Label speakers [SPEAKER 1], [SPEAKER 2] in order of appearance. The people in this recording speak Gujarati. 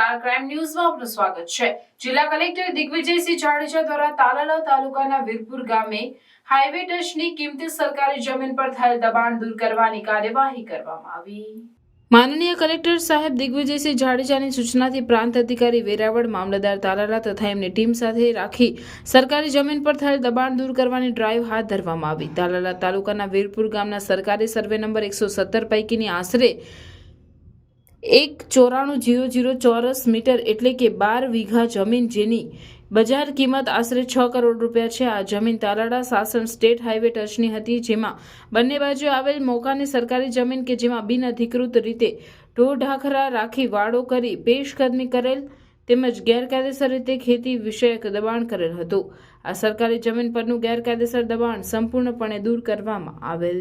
[SPEAKER 1] સ્ટાર ક્રાઇમ ન્યૂઝમાં આપનું સ્વાગત છે. જિલ્લા કલેક્ટર દિગ્વિજયસિંહ જાડેજા દ્વારા તાલાલા તાલુકાના વીરપુર ગામે હાઈવે ટચની કિંમતી સરકારી જમીન પર થયેલ દબાણ દૂર કરવાની કાર્યવાહી કરવામાં આવી. માનનીય કલેક્ટર સાહેબ દિગ્વિજયસિંહ જાડેજાની સૂચનાથી પ્રાંત અધિકારી વેરાવળ મામલતદાર તાલાલા તથા એમની ટીમ સાથે રાખી સરકારી જમીન પર થયેલ દબાણ દૂર કરવાની ડ્રાઈવ હાથ ધરવામાં આવી. તાલાલા તાલુકાના વીરપુર ગામના સરકારી સર્વે નંબર એકસો સત્તર પૈકીની આશરે એક ચોરાણું જીરો જીરો ચોરસ મીટર એટલે કે બાર વીઘા જમીન જેની બજાર કિંમત આશરે છ કરોડ રૂપિયા છે. આ જમીન તાલાડા સાસણ સ્ટેટ હાઈવે ટચની હતી, જેમાં બંને બાજુ આવેલ મોકાની સરકારી જમીન કે જેમાં બિનઅધિકૃત રીતે ઢોરઢાખરા રાખી વાડો કરી પેશકદમી કરેલ તેમજ ગેરકાયદેસર રીતે ખેતી વિષયક દબાણ કરેલ હતું. આ સરકારી જમીન પરનું ગેરકાયદેસર દબાણ સંપૂર્ણપણે દૂર કરવામાં આવેલ